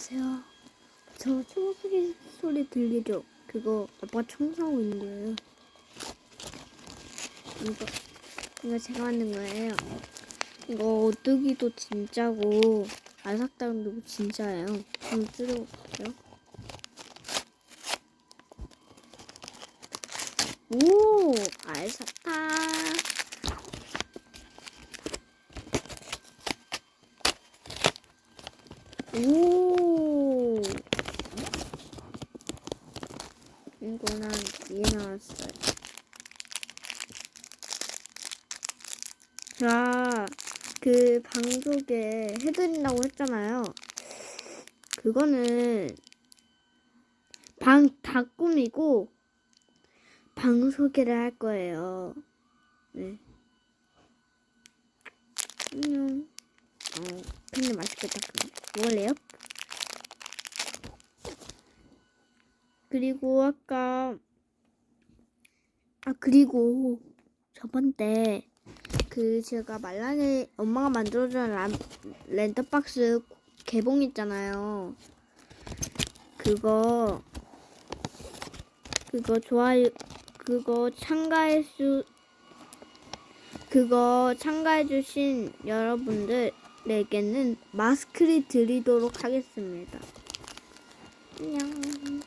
안녕하세요. 저 청소기 소리 들리죠? 그거 아빠가 청소하고 있는 거예요. 이거 이거 제가 만든 거예요. 이거 오뚜기도 진짜고 알삭당도 진짜예요. 한번 뜯어볼게요. 오 알사탕. 오. 이거는 뒤에 나왔어요. 자, 그 방송에 해드린다고 했잖아요. 그거는 방 다 꾸미고 방 소개를 할 거예요. 네. 안녕. 어, 근데 맛있겠다. 먹을래요? 그리고 아까 아 그리고 저번 때 그 제가 말랑이 엄마가 만들어준 람, 랜덤박스 개봉했잖아요. 그거 그거 좋아요 그거 참가할 수 그거 참가해 주신 여러분들에게는 마스크를 드리도록 하겠습니다. 안녕.